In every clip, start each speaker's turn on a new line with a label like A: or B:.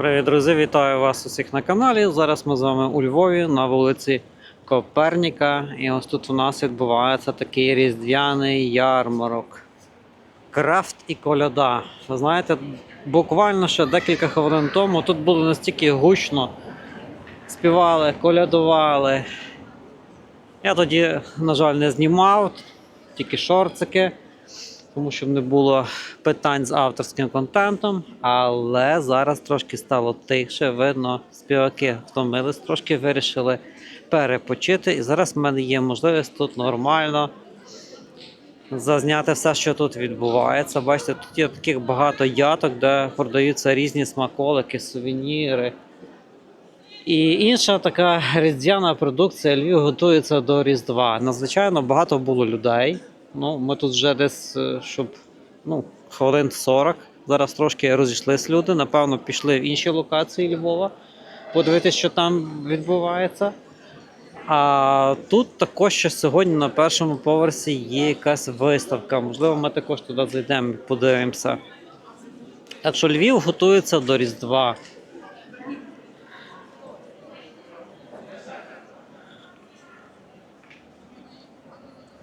A: Привіт, друзі! Вітаю вас усіх на каналі. Зараз ми з вами у Львові на вулиці Коперніка. І ось тут у нас відбувається такий різдвяний ярмарок. Крафт і коляда. Ви знаєте, буквально ще декілька хвилин тому тут було настільки гучно. Співали, колядували. Я тоді, на жаль, не знімав, тільки шорцики тому що не було питань з авторським контентом. Але зараз трошки стало тихше. Видно, співаки втомились, трошки вирішили перепочити. І зараз в мене є можливість тут нормально зазняти все, що тут відбувається. Бачите, тут є таких багато яток, де продаються різні смаколики, сувеніри. І інша така різдвяна продукція Львів готується до Різдва. Надзвичайно багато було людей. Ну, ми тут вже десь, е, щоб ну, хвилин 40. Зараз трошки розійшлись люди. Напевно, пішли в інші локації Львова, подивитися, що там відбувається. А тут також ще сьогодні на першому поверсі є якась виставка. Можливо, ми також туди зайдемо і подивимося. Так що Львів готується до Різдва.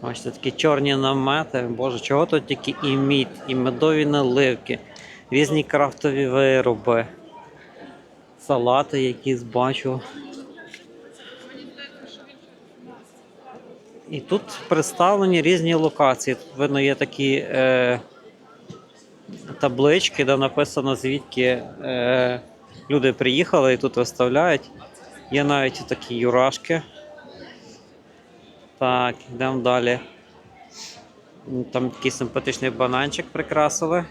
A: Бачите, такі чорні намети. Боже, чого тут тільки і мід, і медові наливки, різні крафтові вироби, салати якісь бачу. І тут представлені різні локації. Тут видно є такі е, таблички, де написано звідки е, люди приїхали і тут виставляють. Є навіть такі юрашки. Так, йдемо далі. Там такий симпатичний бананчик прикрасили.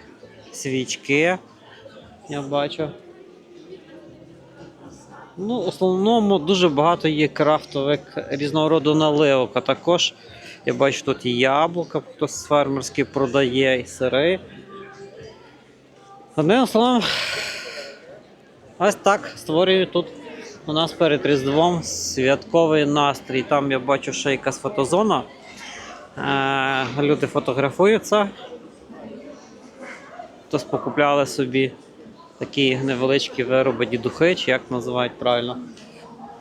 A: Свічки. Я бачу. Ну, в основному дуже багато є крафтових різного роду наливок, а також я бачу тут і яблука, хтось фермерські продає, і сири. Одним словом, ось так створюють тут у нас перед Різдвом святковий настрій. Там я бачу ще якась фотозона. Е, люди фотографуються. Хтось покупляли собі такі невеличкі вироби дідухи, чи як називають правильно.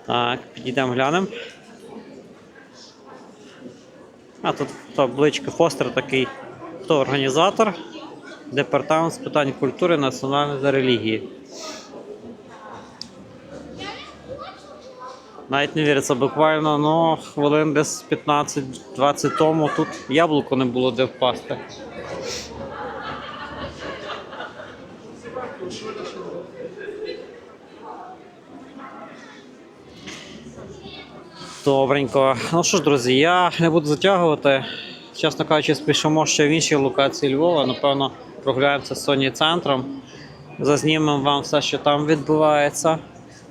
A: Так, підійдемо глянемо. А тут табличка постер такий. Хто організатор? Департамент з питань культури, національної та релігії. Навіть не віриться, буквально ну, хвилин десь 15-20 тому тут яблуко не було де впасти. Добренько. Ну що ж, друзі, я не буду затягувати. Чесно кажучи, спішимо ще в інші локації Львова. Напевно, прогуляємося з Sony центром. Зазнімемо вам все, що там відбувається.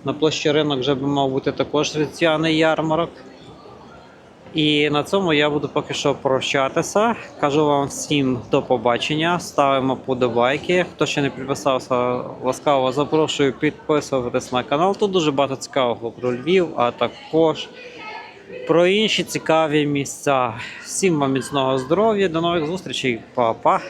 A: На площі ринок вже би мав бути також різдвяний ярмарок. І на цьому я буду поки що прощатися. Кажу вам всім до побачення. Ставимо подобайки. Хто ще не підписався, ласкаво запрошую підписуватись на канал. Тут дуже багато цікавого про Львів, а також про інші цікаві місця. Всім вам міцного здоров'я, до нових зустрічей, Па-па!